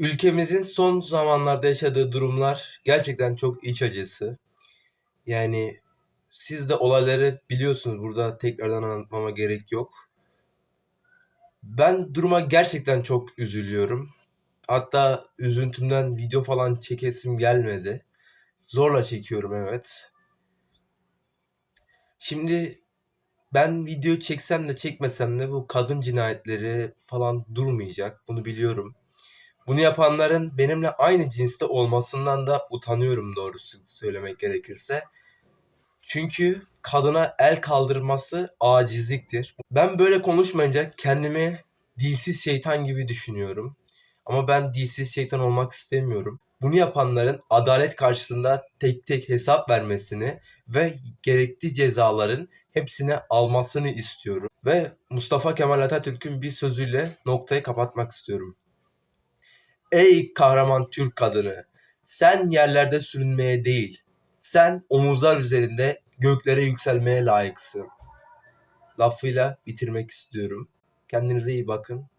Ülkemizin son zamanlarda yaşadığı durumlar gerçekten çok iç acısı. Yani siz de olayları biliyorsunuz. Burada tekrardan anlatmama gerek yok. Ben duruma gerçekten çok üzülüyorum. Hatta üzüntümden video falan çekesim gelmedi. Zorla çekiyorum evet. Şimdi ben video çeksem de çekmesem de bu kadın cinayetleri falan durmayacak. Bunu biliyorum. Bunu yapanların benimle aynı cinste olmasından da utanıyorum doğrusu söylemek gerekirse. Çünkü kadına el kaldırması acizliktir. Ben böyle konuşmayınca kendimi dilsiz şeytan gibi düşünüyorum. Ama ben dilsiz şeytan olmak istemiyorum. Bunu yapanların adalet karşısında tek tek hesap vermesini ve gerekli cezaların hepsine almasını istiyorum. Ve Mustafa Kemal Atatürk'ün bir sözüyle noktayı kapatmak istiyorum. Ey kahraman Türk kadını! Sen yerlerde sürünmeye değil, sen omuzlar üzerinde göklere yükselmeye layıksın. Lafıyla bitirmek istiyorum. Kendinize iyi bakın.